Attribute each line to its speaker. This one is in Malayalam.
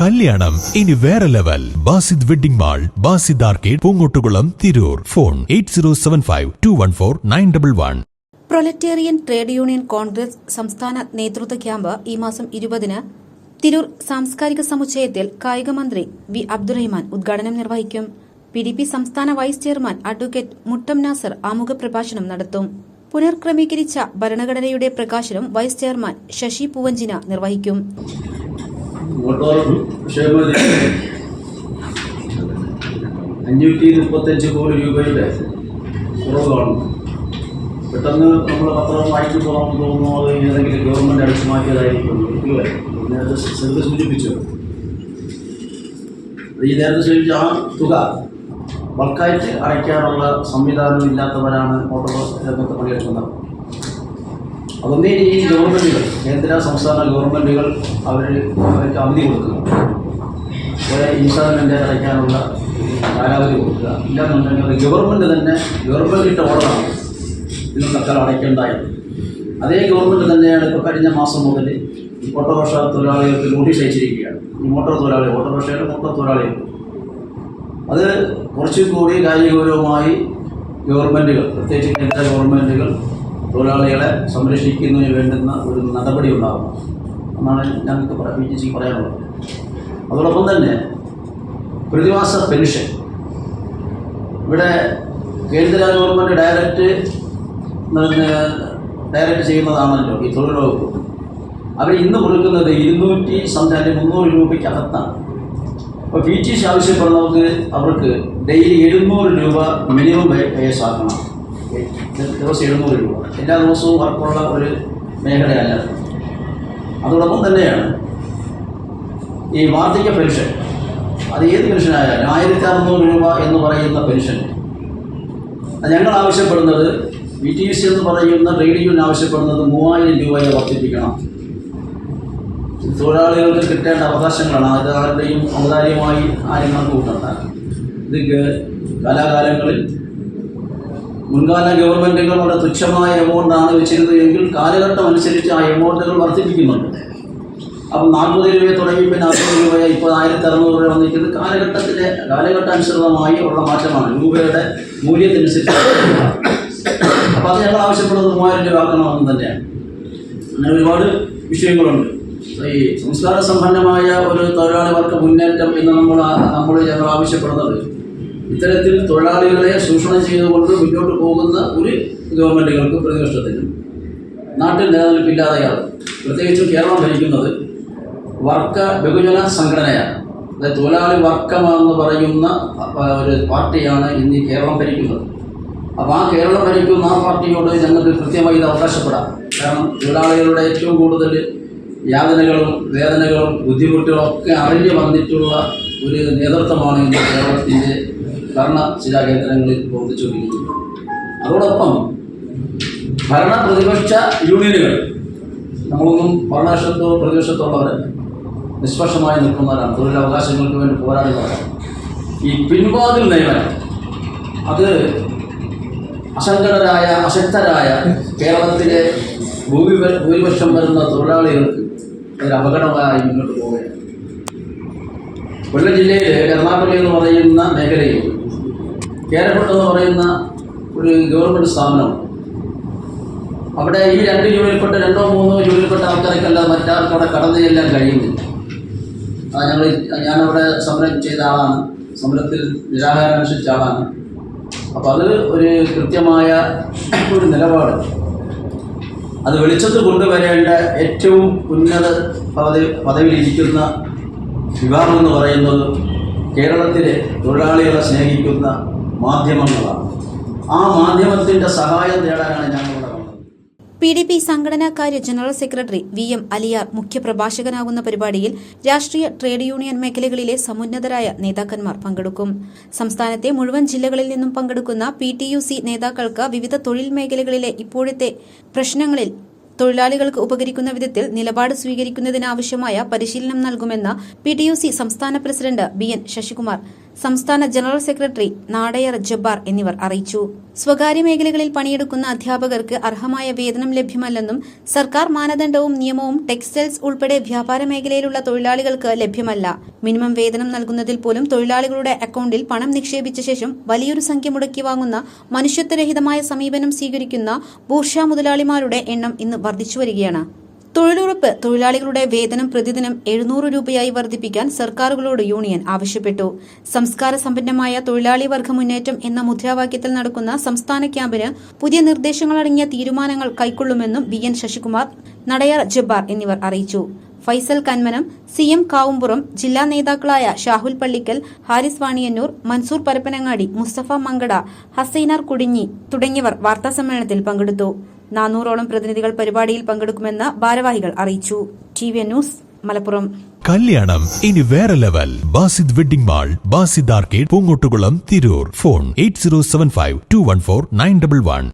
Speaker 1: കല്യാണം. ഇനി വേറെ level. Basid wedding mall Basid arcade Poongottukulam Tirur. Phone eight zero seven five two one four nine double one.
Speaker 2: Proletarian trade union Congress സംസ്ഥാന നേതൃത്വ ക്യാമ്പ് ഈ മാസം ഇരുപതിന് തിരൂർ സാംസ്കാരിക സമുച്ചയത്തിൽ കായിക മന്ത്രി വി അബ്ദുറഹിമാൻ ഉദ്ഘാടനം നിർവഹിക്കും. പി ഡി പി സംസ്ഥാന vice chairman advocate Muttam Nasar ആമുഖ പ്രഭാഷണം നടത്തും. പുനർക്രമീകരിച്ച ഭരണഘടനയുടെ പ്രകാശനം വൈസ് ചെയർമാൻ ശശി പൂവഞ്ചിന നിർവഹിക്കും.
Speaker 3: മോട്ടോർ ക്ഷേമ അഞ്ഞൂറ്റി മുപ്പത്തഞ്ച് കോടി രൂപയുടെ കുറവാണ്. പെട്ടെന്ന് നമ്മൾ പത്രം വായിക്കുമ്പോൾ നമുക്ക് തോന്നുന്നു അത് ഏതെങ്കിലും ഗവൺമെന്റ് അടിച്ചു മാറ്റിയതായിരിക്കും ഇല്ലേ? നേരത്തെ ശ്രദ്ധ സൂചിപ്പിച്ചു ഈ നേരത്തെ സൂചിപ്പിച്ച ആ തുക ബൾക്കായിട്ട് അടയ്ക്കാനുള്ള സംവിധാനം ഇല്ലാത്തവരാണ് ഓട്ടോ രംഗത്ത് പണിയെടുക്കുന്നത് അതൊന്നേ ഈ ഗവൺമെന്റുകൾ കേന്ദ്ര സംസ്ഥാന ഗവൺമെന്റുകൾ അവർ അവർക്ക് അവധി കൊടുക്കുക. ഒരു ഇൻസ്റ്റാൾമെന്റ് അടയ്ക്കാനുള്ള കാലാവധി കൊടുക്കുക. ഇല്ലാന്നുണ്ടെങ്കിൽ ഗവൺമെന്റ് തന്നെ ഗവൺമെന്റ് ഇട്ട ഓർഡറാണ് ഇതിന് തൽക്കാലം അടയ്ക്കേണ്ടായി അതേ ഗവൺമെന്റ് തന്നെയാണ് ഇപ്പോൾ കഴിഞ്ഞ മാസം മുതൽ ഈ ഓട്ടോറിക്ഷ തൊഴിലാളികൾക്ക് നോട്ടീസ് അയച്ചിരിക്കുകയാണ്. ഈ മോട്ടോർ തൊഴിലാളി ഓട്ടോറിക്ഷയുടെ മോട്ടോർ തൊഴിലാളികൾ അത് കുറച്ചുകൂടി കാര്യഗൗരവമായി ഗവൺമെന്റുകൾ പ്രത്യേകിച്ച് കേന്ദ്ര ഗവൺമെന്റുകൾ തൊഴിലാളികളെ സംരക്ഷിക്കുന്നതിന് വേണ്ടുന്ന ഒരു നടപടി ഉണ്ടാകും എന്നാണ് ഞങ്ങൾക്ക് പി ജി സിക്ക് പറയാനുള്ളത്. അതോടൊപ്പം തന്നെ പ്രതിമാസ പെൻഷൻ. ഇവിടെ കേന്ദ്ര ഗവൺമെന്റ് ഡയറക്റ്റ് ഡയറക്റ്റ് ചെയ്യുന്നതാണല്ലോ ഈ തൊഴിൽ വകുപ്പ്. അവർ ഇന്ന് കൊടുക്കുന്നത് ഇരുന്നൂറ്റി സംസ്ഥാനം മുന്നൂറ് രൂപയ്ക്കകത്താണ്. അപ്പോൾ പി ടി സി ആവശ്യപ്പെടുന്നവർക്ക് അവർക്ക് ഡെയിലി എഴുന്നൂറ് രൂപ മിനിമം ആക്കണം ദിവസം എഴുന്നൂറ് രൂപ എല്ലാ ദിവസവും വർക്കുള്ള ഒരു മേഖലയല്ല. അതോടൊപ്പം തന്നെയാണ് ഈ വാർദ്ധക്യ പെൻഷൻ. അത് ഏത് പെൻഷനായാലും ആയിരത്തി അറുന്നൂറ് രൂപ എന്ന് പറയുന്ന പെൻഷൻ. ഞങ്ങൾ ആവശ്യപ്പെടുന്നത് വി ടി സി എന്ന് പറയുന്ന ട്രേഡ് യൂണിയൻ ആവശ്യപ്പെടുന്നത് മൂവായിരം രൂപയെ വർദ്ധിപ്പിക്കണം. തൊഴിലാളികൾക്ക് കിട്ടേണ്ട അവകാശങ്ങളാണ് അത് ആരുടെയും ഔദാര്യമായി ആരും കണക്ക് കൂട്ടണ്ട ഇത് കാലാകാലങ്ങളിൽ മുൻകാല ഗവൺമെന്റുകൾ വളരെ തുച്ഛമായ എമൗണ്ടാണ് വെച്ചിരുന്നത് എങ്കിൽ കാലഘട്ടം അനുസരിച്ച് ആ എമൗണ്ടുകൾ വർദ്ധിപ്പിക്കുന്നുണ്ട്. അപ്പം നാൽപ്പത് രൂപയെ തുടങ്ങി പിന്നെ അറുപത് രൂപയെ ഇപ്പോൾ ആയിരത്തി അറുന്നൂറ് രൂപ വന്നിരിക്കുന്നത് കാലഘട്ടത്തിലെ കാലഘട്ടാനുസൃതമായി ഉള്ള മാറ്റമാണ്. രൂപയുടെ മൂല്യത്തിനനുസരിച്ച് അപ്പോൾ അത് ഞങ്ങൾ ആവശ്യപ്പെടുന്നത് മൂവായിരം രൂപ ആക്കണമെന്ന് തന്നെയാണ്. അങ്ങനെ ഒരുപാട് വിഷയങ്ങളുണ്ട്. ഈ സംസ്കാര സമ്പന്നമായ ഒരു തൊഴിലാളി വർഗ മുന്നേറ്റം എന്ന് നമ്മൾ നമ്മൾ ഞങ്ങൾ ആവശ്യപ്പെടുന്നത് ഇത്തരത്തിൽ തൊഴിലാളികളെ ചൂഷണം ചെയ്തുകൊണ്ട് മുന്നോട്ട് പോകുന്ന ഒരു ഗവൺമെന്റുകൾക്ക് പ്രതിപക്ഷത്തിനും നാട്ടിൽ നിലനിൽപ്പില്ലാതെയാണ്. പ്രത്യേകിച്ചും കേരളം ഭരിക്കുന്നത് വർക്ക ബഹുജന സംഘടനയാണ്. അതായത് തൊഴിലാളി വർക്കമെന്ന് പറയുന്ന ഒരു പാർട്ടിയാണ് ഇന്ന് കേരളം ഭരിക്കുന്നത്. അപ്പോൾ ആ കേരളം ഭരിക്കുന്ന ആ പാർട്ടിയോട് ഞങ്ങൾക്ക് കൃത്യമായി ഇത് അവകാശപ്പെടാം. കാരണം തൊഴിലാളികളുടെ ഏറ്റവും കൂടുതൽ യാതനകളും വേദനകളും ബുദ്ധിമുട്ടുകളും ഒക്കെ അറിഞ്ഞു വന്നിട്ടുള്ള ഒരു നേതൃത്വമാണ് ഇന്ന് കേരളത്തിന്റെ ഭരണ ശിലാകേന്ദ്രങ്ങളിൽ പ്രവർത്തിച്ചുകൊണ്ടിരിക്കുന്നത് അതോടൊപ്പം ഭരണ പ്രതിപക്ഷ യൂണിയനുകൾ നമ്മളൊന്നും ഭരണപക്ഷത്തോ പ്രതിപക്ഷത്തോ ഉള്ളവരല്ല നിഷ്പക്ഷമായി നിൽക്കുന്നവരാണ്. തൊഴിലവകാശങ്ങൾക്ക് വേണ്ടി പോരാടുന്നവരാണ്. ഈ പിൻവാതിൽ നിയമനം അത് അസംഘടരായ അശക്തരായ കേരളത്തിലെ ഭൂമി ഭൂരിപക്ഷം വരുന്ന തൊഴിലാളികൾക്ക് ഒരു അപകടമായി മുന്നോട്ട് പോവുകയാണ്. കൊല്ലം ജില്ലയിലെ എറണാകുളം എന്ന് പറയുന്ന മേഖലയിൽ കേരളപ്പെട്ട് എന്ന് പറയുന്ന ഒരു ഗവൺമെന്റ് സ്ഥാപനമുണ്ട് അവിടെ ഈ രണ്ട് ജോലിയിൽപ്പെട്ട രണ്ടോ മൂന്നോ ജോലിയിൽപ്പെട്ട ആൾക്കാർക്കല്ലാതെ മറ്റാർക്കും അവിടെ കടന്നു ചെല്ലാൻ കഴിയുന്നില്ല. ആ ഞങ്ങൾ ഞാനവിടെ സമരം ചെയ്ത ആളാണ്. സമരത്തിൽ നിരാഹാരം അനുസരിച്ച ആളാണ്. അപ്പോൾ അത് ഒരു കൃത്യമായ ഒരു നിലപാട്. അത് വെളിച്ചത്ത് കൊണ്ടുവരേണ്ട ഏറ്റവും ഉന്നത പദവി പദവിയിലിരിക്കുന്ന വിഭാഗം എന്ന് പറയുന്നത് കേരളത്തിലെ തൊഴിലാളികളെ സ്നേഹിക്കുന്ന മാധ്യമങ്ങളാണ്. ആ മാധ്യമത്തിന്റെ സഹായം തേടാനാണ് ഞങ്ങൾ
Speaker 2: P D P സംഘടനാകാര്യ general secretary V M Aliyar മുഖ്യപ്രഭാഷകനാകുന്ന പരിപാടിയിൽ രാഷ്ട്രീയ ട്രേഡ് യൂണിയൻ മേഖലകളിലെ സമുന്നതരായ നേതാക്കന്മാർ പങ്കെടുക്കും. സംസ്ഥാനത്തെ മുഴുവൻ ജില്ലകളിൽ നിന്നും പങ്കെടുക്കുന്ന പി ടി യു സി നേതാക്കൾക്ക് വിവിധ തൊഴിൽ മേഖലകളിലെ ഇപ്പോഴത്തെ പ്രശ്നങ്ങളിൽ തൊഴിലാളികൾക്ക് ഉപകരിക്കുന്ന വിധത്തിൽ നിലപാട് സ്വീകരിക്കുന്നതിനാവശ്യമായ പരിശീലനം നൽകുമെന്ന് പി ടി യു സി സംസ്ഥാന പ്രസിഡന്റ് ബി എൻ ശശികുമാർ സംസ്ഥാന ജനറൽ സെക്രട്ടറി നാടയർ ജബ്ബാർ എന്നിവർ അറിയിച്ചു. സ്വകാര്യ മേഖലകളിൽ പണിയെടുക്കുന്ന അധ്യാപകർക്ക് അർഹമായ വേതനം ലഭ്യമല്ലെന്നും സർക്കാർ മാനദണ്ഡവും നിയമവും ടെക്സ്റ്റൈൽസ് ഉൾപ്പെടെ വ്യാപാര മേഖലയിലുള്ള തൊഴിലാളികൾക്ക് ലഭ്യമല്ല. മിനിമം വേതനം നൽകുന്നതിൽ പോലും തൊഴിലാളികളുടെ അക്കൗണ്ടിൽ പണം നിക്ഷേപിച്ച ശേഷം വലിയൊരു സംഖ്യ മുടക്കി വാങ്ങുന്ന മനുഷ്യത്വരഹിതമായ സമീപനം സ്വീകരിക്കുന്ന ബൂർഷ മുതലാളിമാരുടെ എണ്ണം ഇന്ന് വർദ്ധിച്ചു വരികയാണ്. തൊഴിലുറപ്പ് തൊഴിലാളികളുടെ വേതനം പ്രതിദിനം എഴുന്നൂറ് രൂപയായി വർദ്ധിപ്പിക്കാൻ സർക്കാരുകളോട് യൂണിയൻ ആവശ്യപ്പെട്ടു. സംസ്കാര സമ്പന്നമായ തൊഴിലാളി വർഗ മുന്നേറ്റം എന്ന മുദ്രാവാക്യത്തിൽ നടക്കുന്ന സംസ്ഥാന ക്യാമ്പിന് പുതിയ നിർദ്ദേശങ്ങളടങ്ങിയ തീരുമാനങ്ങൾ കൈക്കൊള്ളുമെന്നും ബി എൻ ശശികുമാർ നടയാർ ജബ്ബാർ എന്നിവർ അറിയിച്ചു. ഫൈസൽ കന്മനം സി എം കാവുംപുറം ജില്ലാ നേതാക്കളായ ഷാഹുൽ പള്ളിക്കൽ ഹാരിസ് വാണിയന്നൂർ മൻസൂർ പരപ്പനങ്ങാടി മുസ്തഫ മങ്കട ഹസൈനാർ കുടിഞ്ഞി തുടങ്ങിയവർ വാർത്താസമ്മേളനത്തിൽ പങ്കെടുത്തു. നാനൂറോളം പ്രതിനിധികൾ പരിപാടിയിൽ പങ്കെടുക്കുമെന്ന് ഭാരവാഹികൾ അറിയിച്ചു. T V news Malappuram.
Speaker 1: കല്യാണം ഇനി വേറെ level. Basid wedding mall Basid arcade Poongottukulam Tirur. Phone eight zero seven five two one four nine double one.